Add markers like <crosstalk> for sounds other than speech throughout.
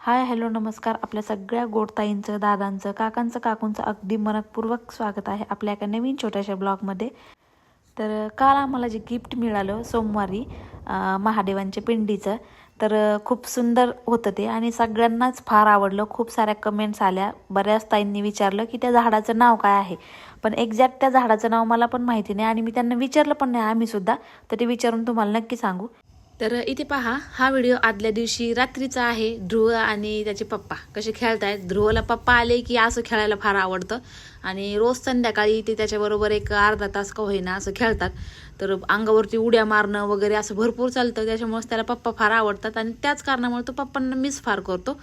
Hi hello नमस्कार. आपल्या सगळ्या गोडताईंचं दादांचं काकांचं काकूंचं अगदी मनपूर्वक स्वागत आहे आपल्या एका नवीन छोट्याशा ब्लॉगमध्ये. तर काल आम्हाला जे गिफ्ट मिळालं सोमवारी महादेवांच्या पिंडीचं तर खूप सुंदर होतं ते आणि सगळ्यांनाच फार आवडलं. खूप साऱ्या कमेंट्स आल्या. बऱ्याच ताईंनी विचारलं की त्या झाडाचं नाव काय आहे? पण एक्झॅक्ट त्या झाडाचं नाव मला पण माहिती नाही आणि मी त्यांना विचारलं पण नाही. आम्हीसुद्धा तर ते विचारून तुम्हाला नक्की सांगू. तर इथे पहा हा व्हिडिओ आदल्या दिवशी रात्रीचा आहे. ध्रुव आणि त्याचे पप्पा. कसे खेळतायत? ध्रुवला पप्पा आले की असं खेळायला फार आवडतं. आणि रोज संध्याकाळी ते त्याच्याबरोबर एक अर्धा तास का होईना असं खेळतात. तर अंगावरती उड्या मारणं वगैरे असं भरपूर चालतं. त्याच्यामुळेच त्याला पप्पा फार आवडतात. आणि त्याच कारणामुळे तो पप्पांना मिस फार करतो.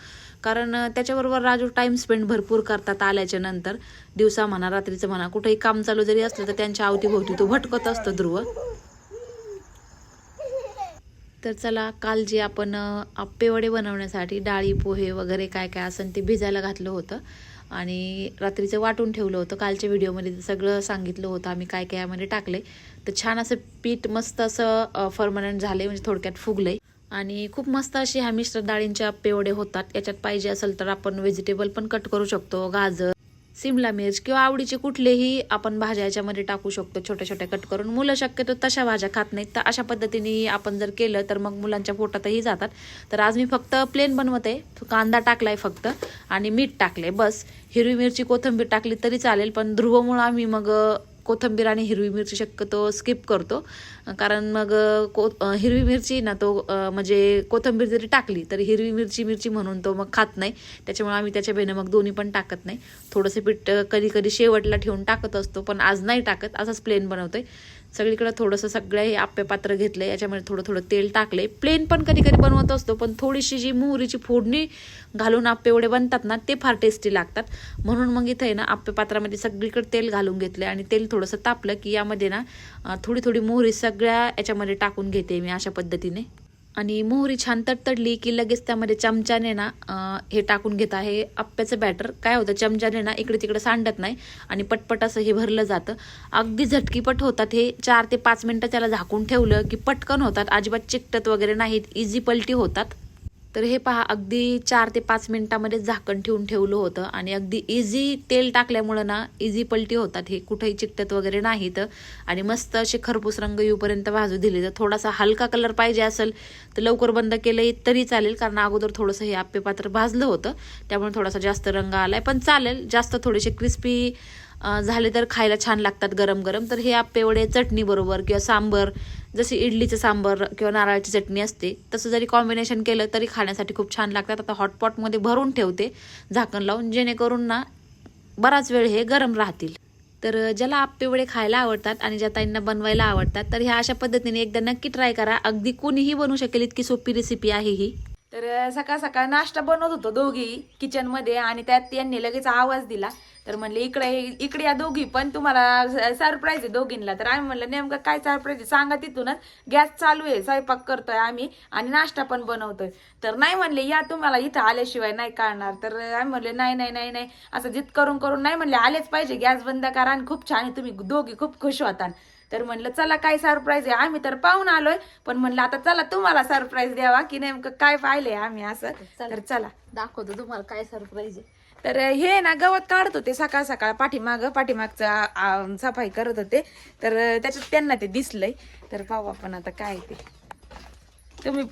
कारण त्याच्याबरोबर राजू टाइम स्पेंड भरपूर करतात आल्याच्यानंतर. दिवसा म्हणा रात्रीचं म्हणा कुठेही काम चालू जरी असलं तर त्यांच्या अवतीभोवती तो भटकत असतो ध्रुव. तर चला काल जे आपण आप्पेवडे बनवण्यासाठी डाळी पोहे वगैरे काय काय असेल ते भिजायला घातलं होतं. आणि रात्रीचं वाटून ठेवलं होतं. कालच्या व्हिडिओमध्ये सगळं सांगितलं होतं. आम्ही काय काय यामध्ये टाकले तर छान असं पीठ मस्त असं फर्मनंट झाले म्हणजे थोडक्यात फुगले आणि खूप मस्त अशी ह्या मिश्र डाळींचे आप्पेवडे होतात. याच्यात पाहिजे असेल तर आपण व्हेजिटेबल पण कट करू शकतो. गाजर सिमला मिर्च किंवा आवडीचे कुठलेही आपण भाज्या याच्यामध्ये टाकू शकतो छोट्या छोट्या कट करून. मुलं शक्यतो तशा भाज्या खात नाहीत. तर अशा पद्धतीने आपण जर केलं तर मग मुलांच्या पोटातही जातात. तर आज मी फक्त प्लेन बनवते. कांदा टाकलाय फक्त आणि मीठ टाकले बस. हिरवी मिरची कोथिंबीर टाकली तरी चालेल पण ध्रुवमुळं आम्ही मग कोथिंबीर आणि हिरवी मिरची शक्यतो स्किप करतो. कारण मग को हिरवी मिरची ना तो म्हणजे कोथिंबीर जरी टाकली तरी हिरवी मिरची मिरची म्हणून तो मग खात नाही. त्याच्यामुळे आम्ही त्याच्या बेनं मग दोन्ही पण टाकत नाही. थोडंसं पीठ कधी कधी शेवटला ठेवून टाकत असतो पण आज नाही टाकत. असंच प्लेन बनवतोय. सगळीकडे थोडंसं सगळं हे आप्पे पात्र घेतलं. याच्यामध्ये थोडं थोडं तेल टाकले. प्लेन पण कधी कधी बनवत असतो पण थोडीशी जी मोहरीची फोडणी घालून आप्पे एवढे बनतात ना ते फार टेस्टी लागतात. म्हणून मग इथे ना आप्पे पात्रामध्ये सगळीकडे तेल घालून घेतले आणि तेल थोडंसं तापलं की यामध्ये ना थोडी थोडी मोहरी सगळ्या याच्यामध्ये टाकून घेते मी अशा पद्धतीने. आणि मोहरी छान तडतडली की लगेच त्यामध्ये चमच्याने ना हे टाकून घेत आहे आप्प्याचं बॅटर काय होतं चमच्याने ना इकडे तिकडे सांडत नाही आणि पटपट असं हे भरलं जातं. अगदी झटकीपट होतात हे चार ते पाच मिनटं त्याला झाकून ठेवलं की पटकन होतात. अजिबात चिकटत वगैरे नाहीत इझी पलटी होतात. तर हे पहा अगदी चार ते पाच मिनिटामध्ये झाकण ठेवून ठेवलं होतं आणि अगदी इझी तेल टाकल्यामुळं ना इझी पलटी होतात. हे कुठेही चिकटत वगैरे नाहीत आणि मस्त असे खरपूस रंग येऊपर्यंत भाजू दिले. तर थोडासा हलका कलर पाहिजे असेल तर लवकर बंद केलं तरी चालेल कारण अगोदर थोडंसं हे आप्पे पात्र भाजलं होतं. त्यामुळे थोडासा जास्त रंग आलाय पण चालेल. जास्त थोडेसे क्रिस्पी झाले तर खायला छान लागतात गरम गरम तर हे आप्पे वडे चटणी बरोबर किंवा सांबर जशी इडलीचं सांबर किंवा नारळाची चटणी असते तसं जरी कॉम्बिनेशन केलं तरी खाण्यासाठी खूप छान लागतात. आता हॉटपॉटमध्ये भरून ठेवते झाकण लावून जेणेकरून ना बराच वेळ हे गरम राहतील. तर ज्याला आप्पेवडे खायला आवडतात आणि ज्या ताईंना बनवायला आवडतात तर ह्या अशा पद्धतीने एकदा नक्की ट्राय करा. अगदी कोणीही बनवू शकेल इतकी सोपी रेसिपी आहे ही. तर सकाळ सकाळ नाश्ता बनवत होतो दोघी किचनमध्ये आणि त्यात त्यांनी लगेच आवाज दिला. तर म्हणले इकडे इकडे या दोघी पण तुम्हाला सरप्राईज आहे दोघींना. तर आम्ही म्हणलं नेमकं काय सरप्राईज आहे? सांगा तिथूनच. गॅस चालू आहे स्वयंपाक करतोय आम्ही आणि नाश्ता पण बनवतोय. तर नाही म्हणले या तुम्हाला इथं आल्याशिवाय नाही काढणार तर आम्ही म्हणले नाही नाही नाही नाही. असं जित करून करून नाही म्हणले आलेच पाहिजे. गॅस बंद करा आणि खूप छान आहे. तुम्ही दोघी खूप खुश होता तर म्हणलं चला काय सरप्राईज आहे? आम्ही तर पाहून आलोय. पण म्हणलं आता चला तुम्हाला सरप्राईज द्यावा की नेमकं काय पाहिलंय आम्ही असं. तर चला. दाखवतो तुम्हाला काय सरप्राईज आहे. तर हे ना गवत काढत होते सकाळ सकाळ पाठीमाग. पाठीमागचा सफाई करत होते. तर त्याच्यात त्यांना ते दिसलंय. तर पाहू आपण आता काय ते. तुम्ही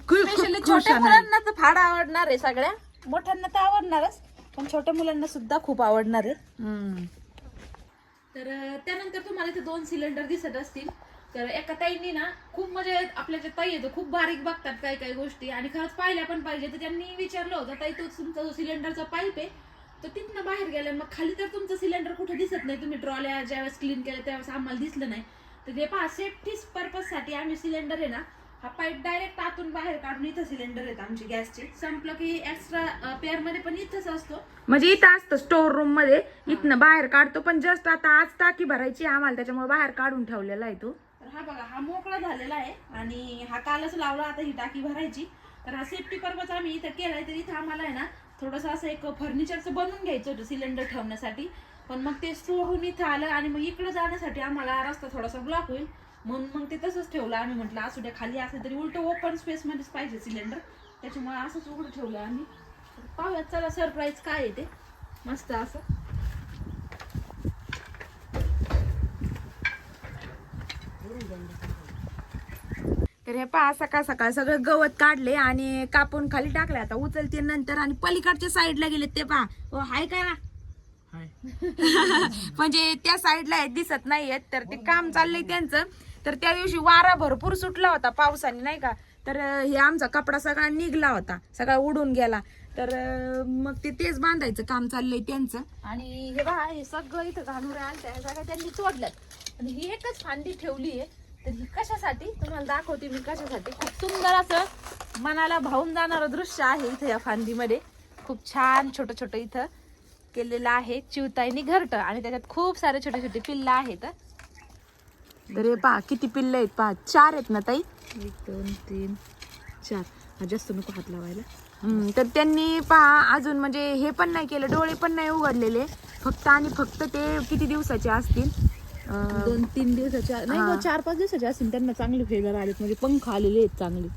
छोट्या. मुलांना तर फार आवडणार आहे सगळ्या. मोठ्यांना तर आवडणारच पण छोट्या मुलांना सुद्धा खूप आवडणार आहे. तर त्यानंतर तुम्हाला इथे दोन सिलेंडर दिसत असतील. तर एका ताईंनी ना खूप म्हणजे आपल्या ज्या ताई येतो खूप बारीक बघतात काही काही गोष्टी. आणि खरंच पाहिल्या पण पाहिजे. तर त्यांनी विचारलं होतं ताई तो तुमचा जो सिलेंडरचा पाईप आहे तर तिथनं बाहेर गेला मग खाली तर तुमचं सिलेंडर कुठे दिसत नाही. तुम्ही ट्रॉल्या ज्यावेळेस क्लीन केलं त्यावेळेस आम्हाला दिसलं नाही. तर हे पहा सेफ्टी पर्पजसाठी आम्ही सिलेंडर आहे ना हा पाईप डायरेक्ट आतून बाहेर काढून इथं सिलेंडर येत आमची गॅसचे. संपलं की एक्स्ट्रा पेअरमध्ये पण इथंच असतो. म्हणजे इथं असतं स्टोर रूममध्ये. इथनं बाहेर काढतो पण जस्ट आता आज टाकी भरायची आहे आम्हाला त्याच्यामुळे बाहेर काढून ठेवलेला आहे तो. तर हा बघा हा मोकळा झालेला आहे आणि हा कालच लावला आता ही टाकी भरायची. तर हा सेफ्टी पर्पज आम्ही इथं केलाय तर इथं आम्हाला आहे ना थोडंसं असं एक फर्निचरचं बनवून घ्यायचं होतं सिलेंडर ठेवण्यासाठी. पण मग ते सोडून इथं आलं आणि मग इकडे जाण्यासाठी आम्हाला रस्ता थोडासा ब्लॉक होईल. म्हणून मग ते तसंच ठेवलं. आम्ही म्हटलं असू द्या खाली असलं तरी उलट ओपन स्पेस मध्येच पाहिजे सिलेंडर त्याच्यामुळे असंच उघडं ठेवलं आम्ही. पाहूयात चला सरप्राईज काय आहे ते. मस्त असं. तर हे पहा सकाळ सकाळ सगळं गवत काढले आणि कापून खाली टाकले. आता उचलते नंतर आणि पलीकडच्या साईडला गेले ते पहा. हो हाय काय ना? <laughs> म्हणजे त्या साईडला दिसत नाहीयेत तर ते काम चाललंय त्यांचं. तर त्या दिवशी वारा भरपूर सुटला होता पावसाने नाही का? तर हे आमचा कपडा सगळा निघला होता सगळा उडून गेला. तर मग ते तेच बांधायचं काम चाललंय त्यांचं. आणि हे बघा हे सगळं इथं घालून आणत्या हे सगळं त्यांनी तोडल्यात आणि ही एकच फांदी ठेवली आहे. तर ही कशासाठी? तुम्हाला दाखवते मी कशासाठी. खूप सुंदर असं मनाला भावून जाणारं दृश्य आहे इथं या फांदीमध्ये. खूप छान छोटं छोटं इथं केलेलं आहे चिवताईनी घरटं. आणि त्याच्यात खूप सारे छोटे छोटे पिल्लं आहेत. तर हे पहा किती पिल्ल आहेत पहा. चार आहेत ना ताई? एक दोन तीन चार. हा जास्त नको हात लावायला. हम्म, तर त्यांनी पहा अजून म्हणजे हे पण नाही केलं डोळे पण नाही उघडलेले. फक्त आणि फक्त ते किती दिवसाचे असतील? अं, दोन तीन दिवसाच्या नाही हा. गं, चार पाच दिवसाच्या असतील. त्यांना चांगले फेदर आलेत. म्हणजे पंख आलेले आहेत चांगले.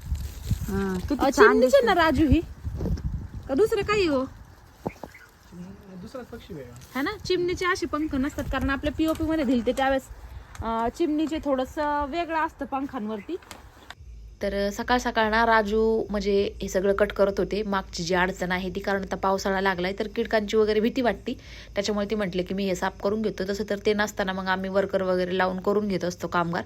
हा, किती छान चिमणीचे. ना राजू ही? का दुसरं काही हो? दुसराच पक्षी वेगळा है ना चिमणीचे असे पंख नसतात. कारण आपल्या पीओपी मध्ये दिलते त्यावेळेस चिमणीचे थोडंसं वेगळं असतं पंखांवरती. तर सकाळ सकाळ ना राजू म्हणजे हे सगळं कट करत होते. मागची जी अडचण आहे ती कारण आता पावसाळा लागलाय तर कीटकांची वगैरे भीती वाटती. त्याच्यामुळे ती म्हटले की मी हे साफ करून घेतो. तसं तर ते नसताना मग आम्ही वर्कर वगैरे लावून करून घेत असतो कामगार.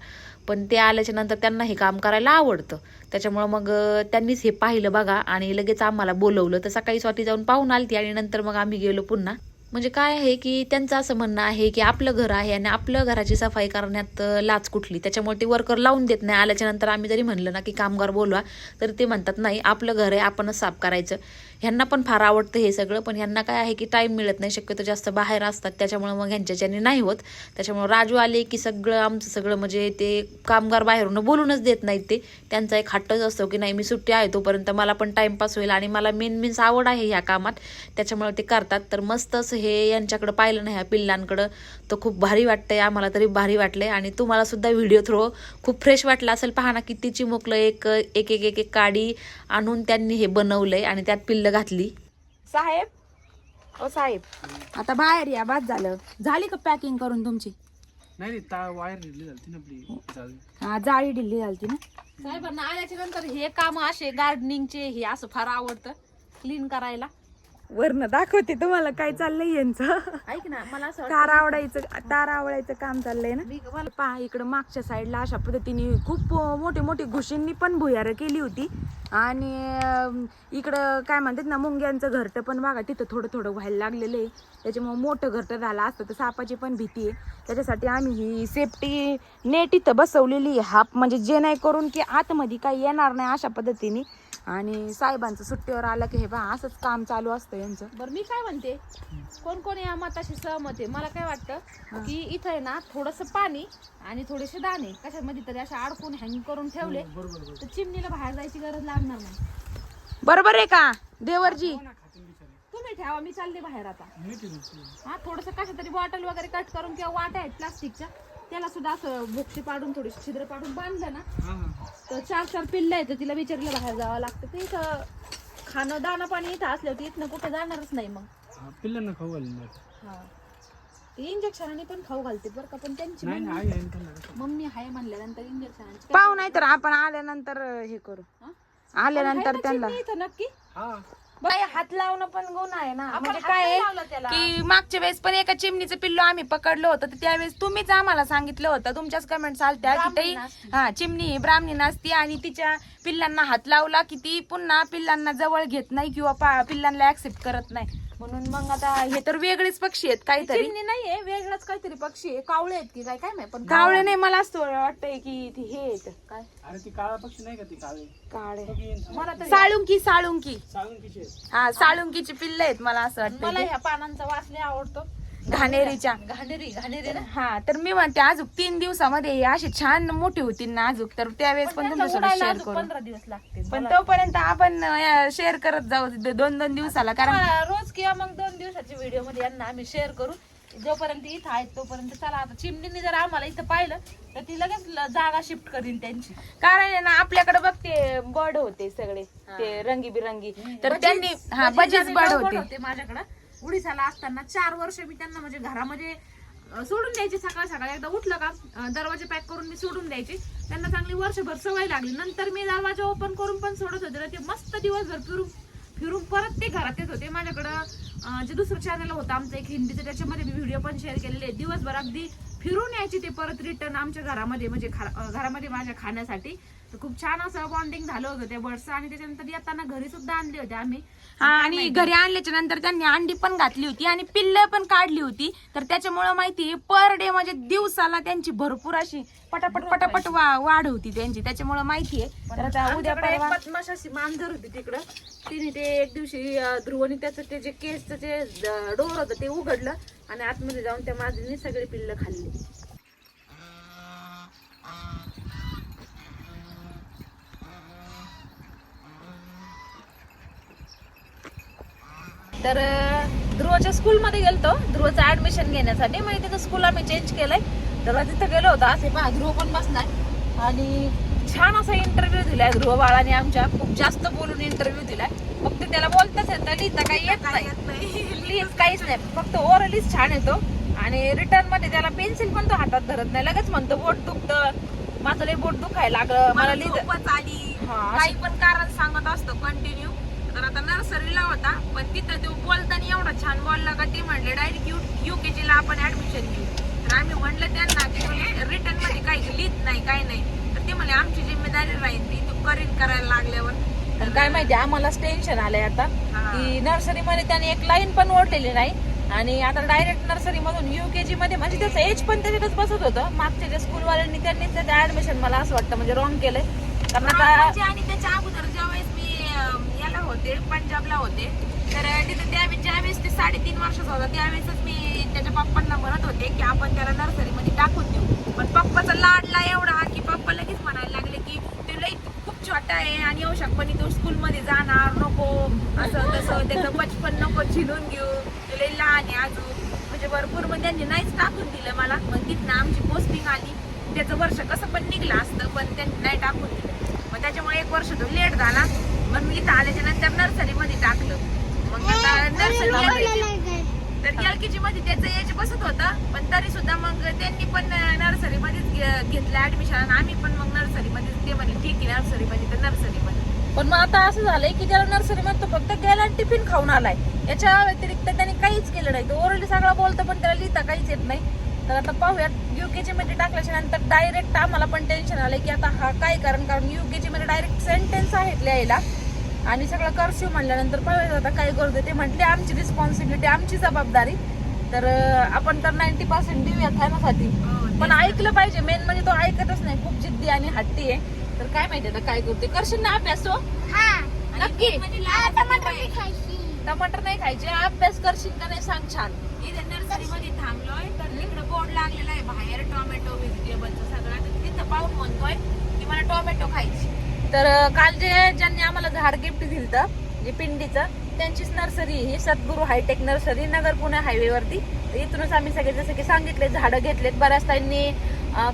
पण ते आल्याच्यानंतर त्यांना हे काम करायला आवडतं. त्याच्यामुळं मग त्यांनीच हे पाहिलं बघा आणि लगेच आम्हाला बोलवलं. तर सकाळी स्वाती जाऊन पाहून आलती आणि नंतर मग आम्ही गेलो पुन्हा. म्हणजे काय आहे की त्यांचं असं म्हणणं आहे की आपलं घर आहे आणि आपलं घराची सफाई करण्यात लाच कुठली. त्याच्यामुळे ते वर्कर लावून देत नाही. आल्याच्यानंतर आम्ही जरी म्हणलं ना की कामगार बोलवा तर ते म्हणतात नाही आपलं घर आहे आपणच साफ करायचं. ह्यांना पण फार आवडतं हे सगळं पण ह्यांना काय आहे की टाईम मिळत नाही. शक्यतो जास्त बाहेर असतात. त्याच्यामुळे मग ह्यांच्याच्याने नाही होत त्याच्यामुळे राजू आले की सगळं आमचं सगळं म्हणजे ते कामगार बाहेरून बोलूनच देत नाहीत ते. त्यांचा एक हट्टच असतो की नाही मी सुट्टी आहे तोपर्यंत मला पण टाईमपास होईल आणि मला मेन मीन्स आवड आहे ह्या कामात. त्याच्यामुळे ते करतात. तर मस्त असं हे यांच्याकडं पाहिलं नाही ह्या पिल्लांकडं. तर खूप भारी वाटतंय आम्हाला तरी भारी वाटलंय. आणि तुम्हाला सुद्धा व्हिडिओ थ्रो खूप फ्रेश वाटला असेल. पहा ना किती चिमुकलं एक एक एक एक एक काडी आणून त्यांनी हे बनवलंय आणि त्यात पिल्लं घातली. साहेब? ओ साहेब. आता बाहेर या बाद झालं. झाली का पॅकिंग करून तुमची? नाही ता वायर निघली झाली ना आपली. चालेल हा जाळी ढिल्ली झालती ना? साहेबांना आल्याच्यानंतर हे काम असे गार्डनिंगचे हे असं फार आवडतं. क्लीन करायला. वरनं दाखवते तुम्हाला काय चाललंय यांचं. ऐक ना मला असं तार आवडायचं तार आवडायचं काम चाललंय ना? मी मला पहा इकडं मागच्या साईडला अशा पद्धतीने खूप मोठी मोठी घुशींनी पण भुयारं केली होती. आणि इकडं काय म्हणतात ना मुंग्यांचं घरटं पण बघा तिथं थोडं थोडं व्हायला लागलेलं आहे. त्याच्यामुळं मोठं घरटं झालं असतं तर सापाची पण भीती आहे. त्याच्यासाठी आम्ही ही सेफ्टी नेट इथं बसवलेली आहे. म्हणजे जे नाही करून की आतमध्ये काही येणार नाही अशा पद्धतीने. आणि साहेबांचं सुट्टीवर आलं की हे बा असंच काम चालू असतं यांचं. बरं मी काय म्हणते? कोण कोण या मताशी सहमत आहे? मला काय वाटतं की इथं आहे ना थोडस पाणी आणि थोडेसे दाणे कशामध्ये तरी असे अडकून हँग करून ठेवले बरोबर तर चिमणीला बाहेर जायची गरज लागणार नाही. बरोबर आहे का? देवरजी. हो तुम्ही ठेवा मी चालले बाहेर आता. हा थोडस कशा तरी बॉटल वगैरे कट करून किंवा वाट्या आहेत प्लास्टिकच्या त्याला सुद्धा असं भोक्षी पाडून थोडीशी छिद्र पाडून बांधलं ना हा हा तर चार चार पिल्ल आहेत तर तिला विचारलं बाहेर जावं लागतं. ते इथं खाणं दाणं पाणी इथं असल्यावर इथनं कुठे जाणारच नाही मग. हा पिल्लांना खाऊ घालून हा. ते इंजेक्शनाने पण खाऊ घालते बरं का पण त्यांची नाही नाही मम्मी आई आहे ना त्यांना कसं. मम्मी आहे म्हणल्यानंतर इंजेक्शनाची पाहू नाही तर आपण आल्यानंतर हे करू? आल्यानंतर त्यांना इथं नक्की? हा. बाई हात लावणं पण गुन्हा आहे ना आपण म्हणजे हात काय नाही आहे लावला त्याला. की मागच्या वेळेस पण एका चिमणीचं पिल्लू आम्ही पकडलं होतं तर त्यावेळेस तुम्हीच आम्हाला सांगितलं होतं तुमच्याच कमेंट आलत्या की ब्राह्मणी ताई नासती. हा चिमणी ही ब्राह्मणी नसती आणि तिच्या पिल्लांना हात लावला की ती पुन्हा पिल्लांना जवळ घेत नाही किंवा पा- पिल्लांना ऍक्सेप्ट करत नाही म्हणून मग आता हे तर वेगळेच पक्षी आहेत काहीतरी. चिमणी नाहीये वेगळाच काहीतरी पक्षी आहे. कावळे आहेत की काय काय माहिती पण कावळे नाही मला असं वाटतंय की ती हे आहेत. काय? अरे ती काळा पक्षी नाही का ती काळे? काळे. मला तरी साळुंकी साळुंकी. साळुंकीचे. हा साळुंकीची पिल्ल आहेत मला असं मला वाटतं ह्या पानांचा वास लय आवडतो. घाणेरीच्या. घाणेरी घाणेरी ना? हा तर मी म्हणते अजून तीन दिवसामध्ये हे अशी छान मोठी होतील ना अजून तर त्यावेळेस पण तुमच्यासोबत शेअर करू पंधरा दिवस लागते पण तोपर्यंत आपण शेअर करत जाऊ द- दोन दोन दिवसाला कारण रोज किंवा मग दोन दिवसाच्या व्हिडिओमध्ये यांना आम्ही शेअर करू. जोपर्यंत इथं आहेत तोपर्यंत चला आता चिमणीने जर आम्हाला इथं पाहिलं तर ती लगेच ल- जागा शिफ्ट करीन त्यांची. कारण आहे ना आपल्याकडे बघ ते बर्ड होते सगळे ते रंगीबिरंगी. तर त्यांनी हा बर्ड होते. होते माझ्याकडे. उडीसाला असताना चार वर्ष मी त्यांना म्हणजे घरामध्ये सोडून द्यायची सकाळ सकाळी. एकदा उठलं का दरवाजे पॅक करून मी सोडून द्यायची. त्यांना चांगली वर्षभर सवय लागली. नंतर मी दरवाजा ओपन करून पण सोडत होते ते मस्त दिवसभर फिरून फिरून परत ते घरात येत होते. माझ्याकडं जे दुसरं चॅनल होतं आमचं एक हिंदीचं त्याच्यामध्ये मी व्हिडिओ पण शेअर केलेले आहेत. दिवसभर अगदी फिरून यायचे ते परत रिटर्न आमच्या घरामध्ये म्हणजे खा- घरामध्ये माझ्या खाण्यासाठी. तर खूप छान असं बॉन्डिंग झालं होतं त्या बर्डचं आणि त्याच्यानंतर येताना घरी सुद्धा आणले होते आम्ही. हा आणि घरी आणल्याच्या नंतर त्यांनी अंडी पण घातली होती आणि पिल्ल पण काढली होती. तर त्याच्यामुळे माहिती पर डे म्हणजे दिवसाला त्यांची भरपूर अशी पटापट पटापट वा- वाढ होती त्यांची. त्याच्यामुळे माहितीये तर आता उद्या आमच्याकडे एक परवा बदमाश अशी मांजर होती तिकडं. तिने ते एक दिवशी अं, ध्रुवनी त्याचं ते जे केसचं जे डोर होतं ते उघडलं आणि आतमध्ये जाऊन त्या मांजरीने सगळे पिल्ल खाल्ली. तर ध्रुवच्या स्कूलमध्ये गेलतो. ध्रुवचं ऍडमिशन घेण्यासाठी. म्हणजे तिथं स्कूल आम्ही चेंज केलंय. तर तिथं गेलो होतो. असे पहा ध्रुव पण बसलाय. आणि छान असा इंटरव्ह्यू दिलाय ध्रुव बाळाने आमच्या. खूप जास्त बोलून इंटरव्ह्यू दिलाय. फक्त त्याला बोलताच येतं लिहिता काही येत नाही. लिहित काहीच नाही. फक्त ओरलीच छान येतो. आणि रिटर्नमध्ये त्याला पेन्सिल पण तो हातात धरत नाही. लगेच म्हणतो बोट दुखतं. माझं लय बोट दुखायला लागलं. मला लिहित आली. हा, काही पण कारण सांगत असतो. कंटिन्यू तर आता नर्सरीला होता पण तिथं तो बोलताना एवढा छान बोलला का ते म्हणले डायरेक्ट यू युकेजी ला आपण ऍडमिशन घेऊ. तर आम्ही म्हणलं त्यांना की रिटर्नमध्ये काही लिहित नाही काही नाही. तर ते म्हणले आमची जिम्मेदारी राहील ती तू करीन करायला लागल्यावर. काय माहिती आम्हालाच टेन्शन आलंय आता. की नर्सरी मध्ये त्याने एक लाईन पण ओढलेली नाही. आणि आता डायरेक्ट नर्सरी मधून युकेजी मध्ये म्हणजे त्याचं एज पण त्याच्यातच बसत होतं. मागच्या ज्या स्कूलवाल्यांनी त्यांनी त्याचं ऍडमिशन मला असं वाटतं म्हणजे रॉंग केलंय. कारण आता म्हणजे आणि त्याच्या अगोदर ज्यावेळेस मी अं, याला होते पंजाबला होते. तर तिथे त्यावेळेस ज्यावेळेस ते साडेतीन वर्षाचा होता त्यावेळेसच मी त्याच्या पप्पांना म्हणत होते की आपण त्याला नर्सरीमध्ये टाकून देऊ. पण पप्पाचा लाडला एवढा की पप्पा लगेच म्हणायला लागले की ते लई खूप छोटा आहे आणि येऊ शकपणी तो स्कूलमध्ये जाणार नको असं तसं त्याचं बचपन नको झिलून घेऊ. ते लई लहान आहे अजून. म्हणजे भरपूर मग त्यांनी नाहीच टाकून दिलं मला. मग तिथनं आमची पोस्टिंग आली. त्याचं वर्ष कसं पण निघलं असतं पण त्यांनी नाही टाकून दिलं. मग त्याच्यामुळे एक वर्ष तो लेट झाला. मग मी इथं आल्याच्यानंतर नर्सरीमध्ये टाकलं. मग आता नर्सरी तर जी मध्ये त्याचं एज बसत होतं पण तरी सुद्धा मग त्यांनी पण नर्सरीमध्येच घेतलं ऍडमिशन आणि आम्ही पण मग नर्सरीमध्येच. ते म्हणले ठीक आहे नर्सरीमध्ये तर नर्सरीमध्ये. पण मग आता असं झालंय की त्याला नर्सरी मध्ये तो फक्त गेला आणि टिफिन खाऊन आलाय. याच्या व्यतिरिक्त त्याने काहीच केलं नाही. तो ओरली सगळं बोलतो पण त्याला लिहिता काहीच येत नाही. तर आता पाहूयात युकेजी मध्ये टाकल्याच्या नंतर डायरेक्ट आम्हाला पण टेन्शन आलंय की आता हा काय कारण? कारण युकेजी मध्ये डायरेक्ट सेंटेन्स आहेत लिहायला. आणि सगळं कर्फ्यू म्हणल्यानंतर पाहूयात आता काय करतो ते म्हटले आमची रिस्पॉन्सिबिलिटी आमची जबाबदारी. तर आपण तर नाईन्टी पर्सेंट देऊयात ह्यासाठी पण ऐकलं पाहिजे मेन म्हणजे तो ऐकतच नाही. खूप जिद्दी आणि हट्टी आहे. तर काय माहिती आता काय करते करशील ना अभ्यास तो नक्की. टमाटर नाही खायचे. अभ्यास करशील का नाही सांग छान. इथे नर्सरीमध्ये थांबलोय तर तिकडे बोर्ड लागलेला आहे. बाहेर टोमॅटो व्हेजिटेबलचं सगळं. तिथं पाहून म्हणतोय की मला टोमॅटो खायची. तर काल जे ज्यांनी आम्हाला झाड गिफ्ट दिलं जे पिंडीचं त्यांचीच नर्सरी ही Sadguru hi tech nursery Nagar Pune हायवेवरती. इथूनच आम्ही सगळे जसं की सांगितले झाडं घेतलेत बऱ्याच ताईंनी.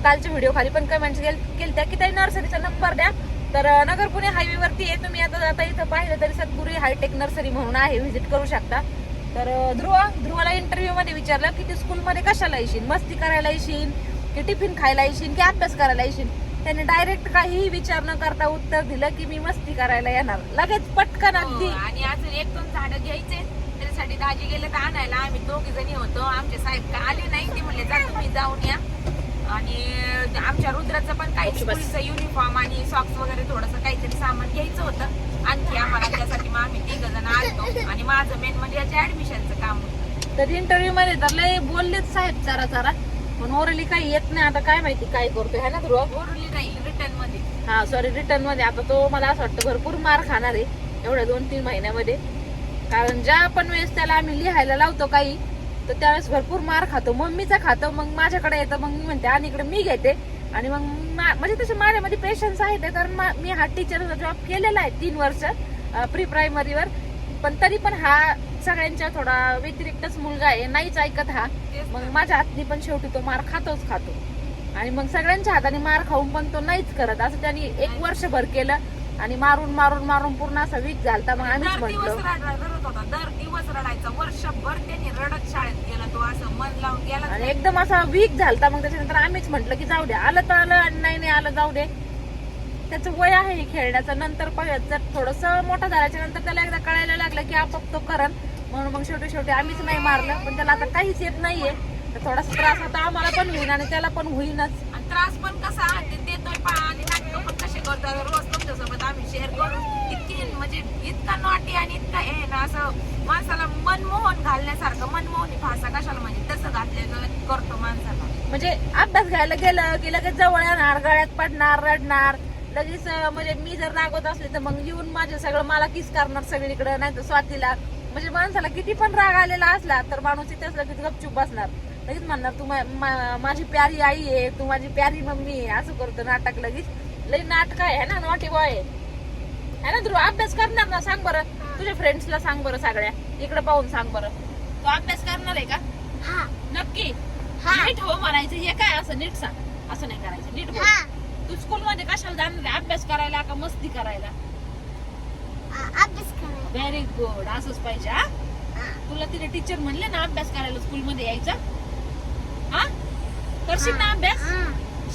कालच्या व्हिडिओ खाली पण कमेंट्स केल्या की ताई नर्सरीचा नंबर द्या. तर नगर पुणे हायवेवरती आहे. तुम्ही आता आता इथं पाहिलं तरी सद्गुरू हायटेक नर्सरी म्हणून आहे व्हिजिट करू शकता. तर ध्रुव ध्रुवाला इंटरव्ह्यू मध्ये विचारलं की तू स्कूलमध्ये कशाला येशील? मस्ती करायला येशील? की टिफिन खायला येशील? की अभ्यास करायला येशील? त्याने डायरेक्ट काहीही विचार न करता उत्तर दिलं की मी मस्ती करायला येणार. लगेच पटकन अगदी. हो, आणि अजून एक दोन झाडं घ्यायचे. त्याच्यासाठी दाजी गेले तर आणायला. आम्ही दोघी जणी होतो. आमचे साहेब का आले नाही? ते म्हणले जा तुम्ही जाऊन या. आणि आमच्या रुद्राचं पण काही स्कूलचं युनिफॉर्म आणि सॉक्स वगैरे थोडंसं काहीतरी सामान घ्यायचं होतं. आणखी आम्हाला त्यासाठी मग आम्ही तिघ जण आलतो. आणि माझं मेन म्हणजे याच्या ऍडमिशनचं काम होतं. तर इंटरव्ह्यू मध्ये तर लय बोललेच साहेब चारा चारा पण ओरली काही येत नाही. आता काय माहिती काय करतोय है ना ध्रुव? मध्ये हा सॉरी रिटर्नमध्ये. आता तो मला असं वाटतं भरपूर मार खाणार आहे एवढ्या दोन तीन महिन्यामध्ये. कारण ज्या पण वेळेस त्याला आम्ही लिहायला लावतो काही तर त्यावेळेस भरपूर मार खातो. मम्मीचा खातो मग माझ्याकडे येतं मग मी म्हणते आणि इकडे मी घेते. आणि मग मा- म्हणजे तसे माझ्यामध्ये पेशन्स आहेत कारण मा- मी हा टीचरचा जॉब केलेला आहे तीन वर्ष प्री प्रायमरीवर पण तरी पण हा सगळ्यांच्या थोडा व्यतिरिक्तच मुलगा आहे नाहीच ऐकत हा. मग माझ्या हातनी पण शेवटी तो मार खातोच खातो. आणि मग सगळ्यांच्या हाताने मार खाऊन पण तो नाहीच करत. असं त्यांनी एक वर्षभर केलं आणि मारून मारून मारून पूर्ण असा वीक झालता. मग आम्हीच दर दिवस रड- रडत होता. दर दिवस रडायचा. वर्षभर त्यांनी रडत शाळेत गेला तो. असं मन लावून गेला आणि एकदम असा वीक झालता. मग त्याच्यानंतर आम्हीच म्हटलं की जाऊ दे. आलं तर आलं आणि नाही नाही आलं जाऊ दे. त्याचं वय आहे हे खेळण्याचं. नंतर प- जर थोडस मोठं झाल्याच्यानंतर त्याला एकदा कळायला लागलं की आपोआप तो करन म्हणून मग शेवटी शेवटी आम्हीच नाही मारलं. पण त्याला आता काहीच येत नाहीये. तर थोडासा त्रास आता आम्हाला पण होईल आणि त्याला पण होईनच. आणि त्रास पण कसा ते देतोय पा आणि नाटकं पण कसे करतोय रोज तुमच्यासोबत आम्ही शेअर करू. इतकी म्हणजे इतका नॉटी आणि इतका हे ना असं माणसाला मनमोहन घालण्यासारखं मनमोहनी भाषा कशाला म्हणजे? तसं घातलं करतो माणसाला. म्हणजे अभ्यास घ्यायला गेलं की लगेच जवळ येणार गळ्यात पडणार रडणार. लगेच म्हणजे मी जर रागवत असले तर मग येऊन माझे सगळं मला किस करणार सगळीकडे? नाही तर स्वातीला. म्हणजे माणसाला किती पण राग आलेला असला तर माणूस तिथेच लगेच गपचूप बसणार. लगेच म्हणणार तू मा- मा- माझी प्यारी आई आहे तू माझी प्यारी मम्मी आहे. असं करतो नाटक लगेच. लई नाटक आहे ना? नॉटी बॉय आहे. ना ध्रुव? अभ्यास करणार ना? सांग बरं. तुझ्या फ्रेंड्सला सांग बरं सगळ्या. इकडे पाहून सांग बरं. तू अभ्यास करणार आहे का? नक्की? नीट हो म्हणायचं हे काय असं नीट सांग. असं नाही करायचं. नीट बोल. तू स्कूल मध्ये कशाला जाणार आहे? अभ्यास करायला का मस्ती करायला? अभ्यास व्हेरी गुड असंच पाहिजे हा? तुला तिथे टीचर म्हणले ना अभ्यास करायला स्कूल मध्ये यायचा. हा? करशील ना अभ्यास?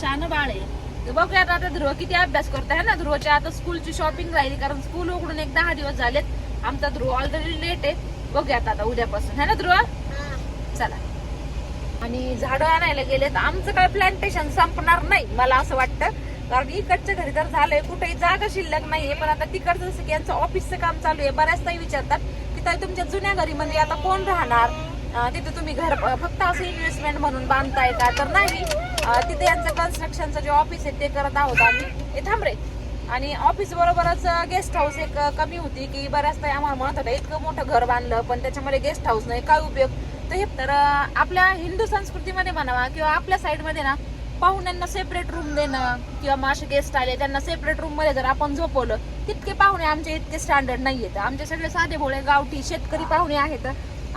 शान बाळ आहे. बघूया आता ध्रुव किती अभ्यास करतो आहे ना? ध्रुवच्या आता स्कूलची शॉपिंग राहिली कारण स्कूल उघडून एक दहा दिवस झालेत. आमचा ध्रुव ऑलरेडी लेट आहे. बघूयात आता उद्यापासून. है ना ध्रुव? चला. आणि झाडं आणायला गेले तर आमचं काय प्लांटेशन संपणार नाही मला असं वाटतं. कारण इकडच्या घरी तर झालंय कुठेही जागा शिल्लक नाहीये. पण आता तिकडचं जसं की यांचं ऑफिसचं काम चालू आहे. बऱ्याच ताई विचारतात की ताई तुमच्या जुन्या घरी म्हणजे आता कोण राहणार? तिथे तुम्ही घर फक्त असं इन्व्हेस्टमेंट म्हणून बांधताय का? तर नाही. तिथे यांचं कन्स्ट्रक्शनचं जे ऑफिस आहे ते करत आहोत आम्ही. हे थांबरे आणि ऑफिस बरोबरच गेस्ट हाऊस एक कमी होती की बऱ्याच काही आम्हाला म्हणत होता इतकं मोठं घर बांधलं पण त्याच्यामध्ये गेस्ट हाऊस नाही काय उपयोग? तर हे तर आपल्या हिंदू संस्कृतीमध्ये म्हणावा किंवा आपल्या साईडमध्ये ना पाहुण्यांना सेपरेट रूम देणं किंवा मग असे गेस्ट आले त्यांना सेपरेट रूममध्ये जर आपण झोपवलं तितके पाहुणे आमचे इतके स्टँडर्ड नाही आहेत आमचे सगळे साधे भोळे गावठी शेतकरी पाहुणे आहेत.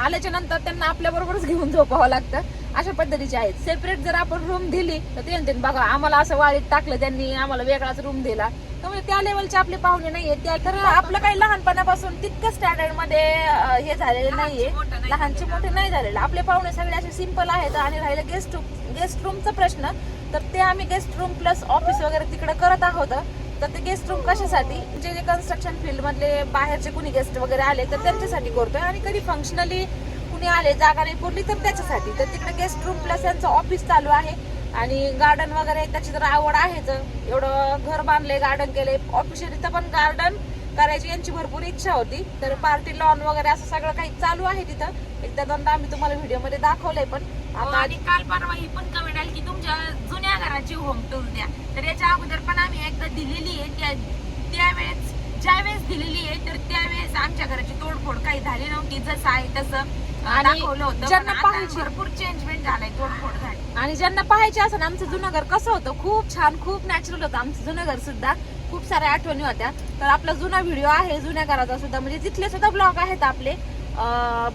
आल्याच्यानंतर त्यांना आपल्या बरोबरच घेऊन झोपावं लागतं. अशा पद्धतीचे आहेत. सेपरेट जर आपण रूम दिली तर ते म्हणते बघा आम्हाला असं वाळीत टाकलं त्यांनी आम्हाला वेगळाच रूम दिला. त्यामुळे त्या लेवलचे आपले पाहुणे नाहीयेत त्या तर आपलं काही लहानपणापासून तितकं स्टँडर्डमध्ये हे झालेलं नाहीये. लहानचे मोठे नाही झालेले. आपले पाहुणे सगळे असे सिंपल आहेत आणि राहिलं गेस्ट गेस्ट रूमचा प्रश्न. तर ते आम्ही गेस्ट रूम प्लस ऑफिस वगैरे तिकडे करत आहोत. तर ते गेस्ट रूम कशासाठी? जे जे कन्स्ट्रक्शन फील्डमधले बाहेरचे कुणी गेस्ट वगैरे आले तर त्यांच्यासाठी करतोय. आणि कधी फंक्शनली कुणी आले जागा नाही पुरली तर त्याच्यासाठी. तर तिकडे गेस्ट रूम प्लस यांचं ऑफिस चालू आहे. आणि गार्डन वगैरे त्याची तर आवड आहेच. एवढं घर बांधले गार्डन केले ऑफिशियली तर पण गार्डन करायची यांची भरपूर इच्छा होती. तर पार्टी लॉन वगैरे असं सगळं काही चालू आहे तिथं. एकदा दोनदा आम्ही तुम्हाला व्हिडिओमध्ये दाखवलंय पण हो, आता आणि काल परवा ही पण कमेंट आली की तुमच्या जुन्या घराची होम टूर द्या. तर याच्या अगोदर पण आम्ही एकदा दिलेली आहे. त्या त्यावेळेस ज्या वेळेस दिलेली आहे तर त्यावेळेस आमच्या घराची तोडफोड काही झाली नव्हती. जसं आहे तसं दाखवलं होतं. पाहायची- भरपूर चेंजमेंट झालाय तोडफोड झाली. आणि ज्यांना पाहायचे असं आमचं जुनं घर कसं होतं? खूप छान खूप नॅचरल होतं आमचं जुनं घर सुद्धा. खूप साऱ्या आठवणी होत्या. तर आपला जुना व्हिडिओ आहे जुन्या घराचा सुद्धा. म्हणजे तिथले सुद्धा ब्लॉग आहेत आपले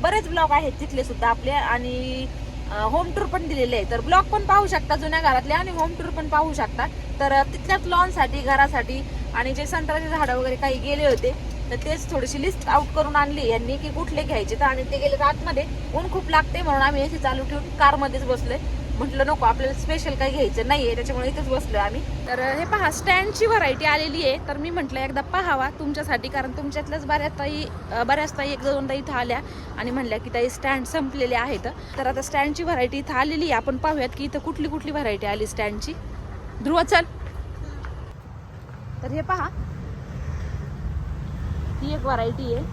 बरेच ब्लॉग आहेत तिथले सुद्धा आपले. आणि होम टूर पण दिलेले आहे तर ब्लॉग पण पाहू शकता जुन्या घरातले आणि होम टूर पण पाहू शकता. तर तिथल्याच लॉनसाठी घरासाठी आणि जे संत्र्याचे झाडं वगैरे काही गेले होते तर तेच थोडीशी लिस्ट आउट करून आणली. यांनी की कुठले घ्यायचे तर आणि ते गेले आतमध्ये. ऊन खूप लागते म्हणून आम्ही एसी चालू ठेवून कारमध्येच बसलोय. म्हटलं नको आपल्याला स्पेशल काही घ्यायचं नाहीये त्याच्यामुळे इथेच बसलो आम्ही. तर हे पहा स्टँडची व्हरायटी आलेली आहे. तर मी म्हटलं एकदा पाहावा तुमच्यासाठी कारण तुमच्यातल्याच बऱ्याच ताई बऱ्याच ताई एक दोनदा इथं आल्या आणि म्हणल्या की ताई स्टँड संपलेले आहेत. तर आता स्टँडची व्हरायटी इथं आलेली आहे. आपण पाहूयात की इथं कुठली कुठली व्हरायटी आली स्टँडची ध्रुव चल. तर हे पहा ही एक व्हरायटी आहे.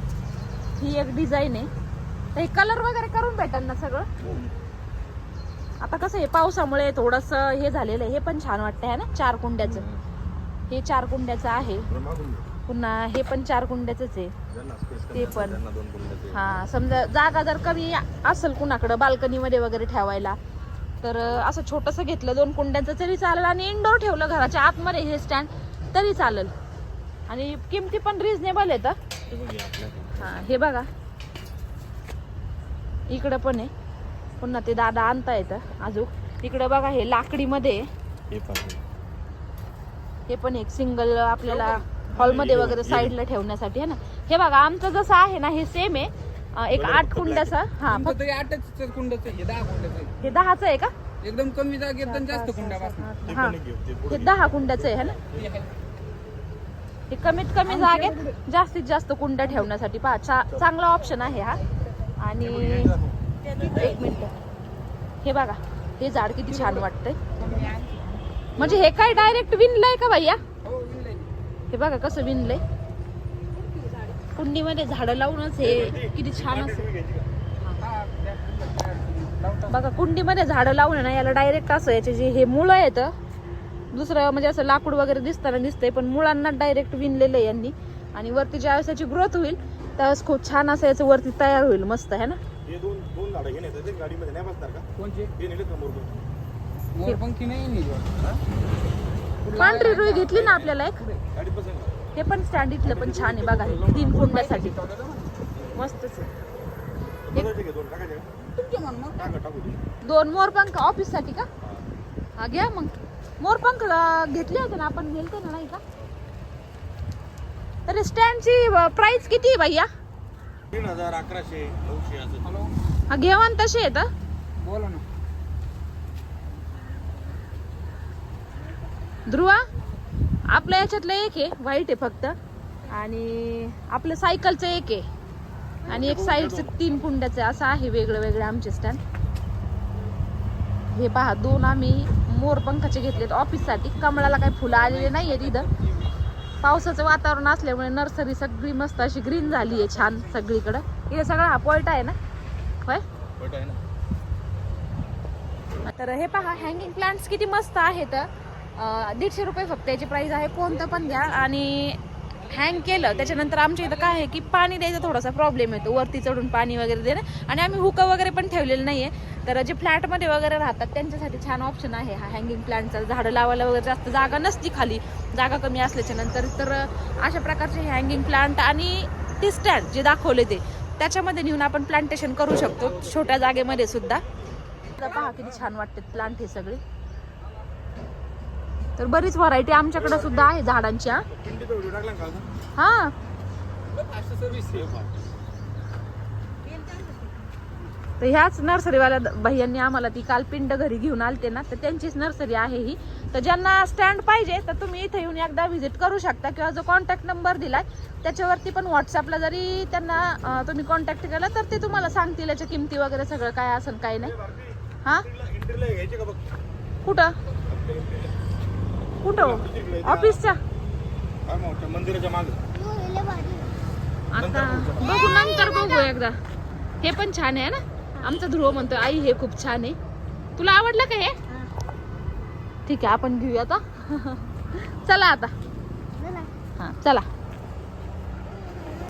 ही एक डिझाईन आहे. तर हे कलर वगैरे करून भेटेल ना सगळं? आता कसं आहे पावसामुळे थोडस हे झालेलं आहे. हे पण छान वाटतंय ना? चार कुंड्याचं. हे चार कुंड्याचं आहे. पुन्हा हे पण चार कुंड्याचंच आहे. ते पण. हा समजा जागा जर कमी असेल कुणाकडं बाल्कनी मध्ये वगैरे ठेवायला तर असं छोटस घेतलं दोन कुंड्यांचं तरी चालेल आणि इंडोर ठेवलं घराच्या आतमध्ये हे स्टँड तरी चालेल. आणि किमती पण रिझनेबल आहेत. हा हे बघा. इकडं पण आहे. पुन्हा ते दादा आणता येतं अजून इकडं बघा हे लाकडीमध्ये. हे पण एक सिंगल आपल्याला हॉलमध्ये वगैरे साईडला ठेवण्यासाठी आहे ना. हे बघा आमचं जसं आहे ना हे सेम आहे. एक आठ कुंड्याचा हा फक्त तरी आठच कुंडाचं हे दहा कुंडाचं. हे दहाचं आहे का? एकदम कमी जागेत जास्त कुंडा हा. हे दहा कुंड्याचं आहे है ना? हे कमीत कमी जागेत जास्तीत जास्त कुंड ठेवण्यासाठी पहा चांगला ऑप्शन आहे हा. आणि एक मिनिट. हे बघा हे झाड किती छान वाटतंय. म्हणजे हे काय डायरेक्ट विणलंय का भैया? हे बघा कसं विणलंय. कुंडीमध्ये झाडं लावूनच हे किती छान असत बघा कुंडीमध्ये झाडं लावून ना याला डायरेक्ट असं याचे जे हे मुळं आहेत दुसरं म्हणजे असं लाकूड वगैरे दिसताना दिसतंय पण मुळांना डायरेक्ट विणलेलं आहे यांनी. आणि वरती ज्यावेळेस याची ग्रोथ होईल त्यावेळेस खूप छान असं याचं वरती तयार होईल मस्त आहे ना? झाडं घेऊन येतात ते गाडीमध्ये नाही बसणार का? कोणचे? हे नेले का मोरबन मोरपंखी नाही नेली वाटतं. पांढरी रुई घेतली ना आपल्याला एक? गाडीत बसेल का? हे पण स्टँड इथलं पण छान आहे बघा. हे तीन कुंड्यासाठी. मस्तच आहे. बदलायचे का दोन. टाकायचे का? तुमच्या मन मग टाका. टाकू दे. दोन मोरपंख ऑफिससाठी का? हा घ्या मग. मोरपंख अं, घेतले होते ना आपण गेलते ना नाही का? तर स्टँडची प्राइस किती आहे भैया? तीन हजार अकराशे नऊशे असं. हॅलो? घेवान तसे आहेत हं? बोला ना. ध्रुवा आपल्या याच्यातलं एक आहे व्हाईट आहे फक्त. आणि आपलं सायकलचं एक आहे. आणि एक साईडचं तीन कुंड्याचं. असं आहे वेगळं वेगळं आमचे स्टँड हे पहा दोन आम्ही मोरपंखाचे घेतलेत ऑफिससाठी कमळाला काही फुलं आलेले नाही आहेत इथं पावसाचं वातावरण असल्यामुळे नर्सरी सगळी मस्त अशी ग्रीन झाली आहे छान सगळीकडं. इथे सगळा हा पॉल्ट आहे ना? होय आहे तर हे पहा हँगिंग प्लांट्स किती मस्त आहेत. दीडशे रुपये फक्त याची प्राइस आहे. कोणतं पण घ्या. आणि हँग केलं त्याच्यानंतर आमच्या इथं काय आहे की पाणी द्यायचा थोडासा प्रॉब्लेम येतो. वरती चढून पाणी वगैरे देणं. आणि आम्ही हुकं वगैरे पण ठेवलेलं नाहीये. तर जे फ्लॅटमध्ये वगैरे राहतात त्यांच्यासाठी छान ऑप्शन आहे हा हँगिंग प्लांटचा झाडं लावायला वगैरे जास्त जागा नसती खाली. जागा कमी असल्याच्या नंतर तर अशा प्रकारचे हँगिंग प्लांट आणि ते स्टँड जे दाखवले ते. त्याच्यामध्ये नेऊन आपण प्लांटेशन करू शकतो. छोट्या जागेमध्ये सुद्धा. पहा किती छान वाटते प्लांट हे सगळे. तर बरीच व्हरायटी आमच्याकडे सुद्धा आहे झाडांची हा. तर ह्याच नर्सरीवाल्या भैयांनी आम्हाला ती काल पिंड घरी घेऊन आलते ना तर त्यांचीच नर्सरी आहे ही. तर ज्यांना स्टँड पाहिजे तर तुम्ही इथे येऊन एकदा व्हिजिट करू शकता. किंवा जो कॉन्टॅक्ट नंबर दिलाय त्याच्यावरती पण व्हॉट्सअपला जरी त्यांना तुम्ही कॉन्टॅक्ट केला तर ते तुम्हाला सांगतील याच्या किमती वगैरे सगळं काय असेल काय नाही. हा? कुठं? कुठं हो? ऑफिसच्या? मंदिराच्या आता बघू नंतर बघू एकदा. हे पण छान आहे ना? आमचा ध्रुव म्हणतो आई हे खूप छान आहे. तुला आवडलं का हे? ठीक आहे आपण घेऊया आता. चला आता. हा चला.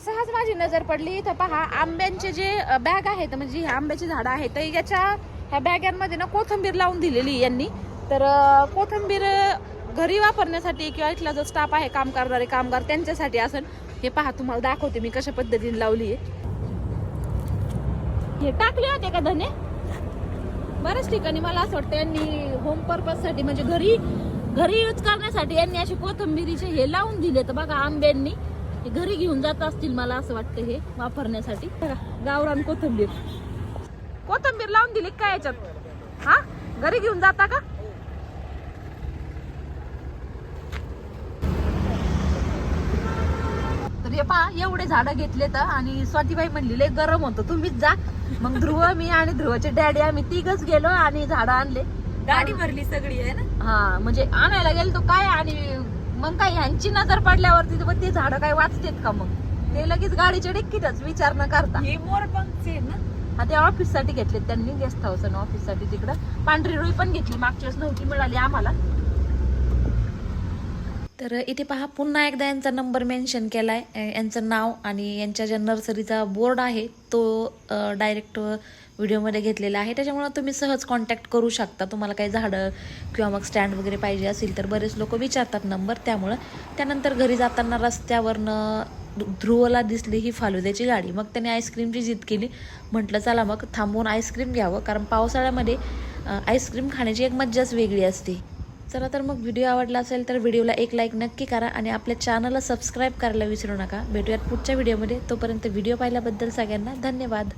सहज माझी नजर पडली. इथं पहा आंब्यांचे जे बॅग आहेत म्हणजे आंब्याची झाडं आहेत तर याच्या ह्या बॅगांमध्ये ना कोथंबीर लावून दिलेली यांनी. तर कोथंबीर घरी वापरण्यासाठी किंवा इथला जो स्टाफ आहे काम करणारे कामगार त्यांच्यासाठी असेल. हे पहा तुम्हाला दाखवते मी कशा पद्धतीने लावली आहे हे टाकले होते का धने? बऱ्याच ठिकाणी मला असं वाटतं यांनी होम पर्पजसाठी म्हणजे घरी घरी यूज करण्यासाठी यांनी असे कोथंबिरीचे हे लावून दिले. तर बघा आंब्यांनी घरी घेऊन जात असतील मला असं वाटतं हे वापरण्यासाठी. गावरान कोथंबीर. कोथंबीर लावून दिली काय याच्यात? हा? घरी घेऊन जाता का तर हे पहा एवढे झाडं घेतले तर आणि स्वातीबाई म्हणली लय गरम होतं तुम्हीच जा. मग ध्रुव मी आणि ध्रुवचे डॅडी आम्ही तिघच गेलो आणि झाडं आणले. गाडी भरली सगळी आहे ना? हा म्हणजे आणायला गेलो तो काय आणि मग काय ह्यांची नजर पडल्यावरती मग ते झाडं काय वाचतेत का मग? ते लगेच गाडीच्या डिक्कीतच विचार न करता. हे मोरपंखचे आहेत ना? हा ते ऑफिससाठी घेतले त्यांनी गेस्ट हाऊस आणि ऑफिससाठी तिकडं. पांढरी रुई पण घेतली मागच्या वेळेस नव्हती मिळाली आम्हाला. तर इथे पहा पुन्हा एकदा यांचा नंबर मेन्शन केला आहे यांचं नाव आणि यांच्या ज्या नर्सरीचा बोर्ड आहे तो डायरेक्ट व्हिडिओमध्ये घेतलेला आहे. त्याच्यामुळं तुम्ही सहज कॉन्टॅक्ट करू शकता. तुम्हाला काही झाडं किंवा मग स्टँड वगैरे पाहिजे असेल तर बरेच लोक विचारतात नंबर त्यामुळं त्यानंतर घरी जाताना रस्त्यावरनं ध्रुवला दिसली ही फालुद्याची गाडी. मग त्याने आईस्क्रीमची जिद केली. म्हटलं चला मग थांबून आईस्क्रीम घ्यावं. कारण पावसाळ्यामध्ये आईस्क्रीम खाण्याची एक मज्जाच वेगळी असते. चला तर मग व्हिडिओ आवडला असेल तर व्हिडिओला एक लाईक नक्की करा आणि आपल्या चॅनलला सबस्क्राईब करायला विसरू नका. भेटूयात पुढच्या व्हिडिओमध्ये तोपर्यंत व्हिडिओ पाहिल्याबद्दल सगळ्यांना धन्यवाद.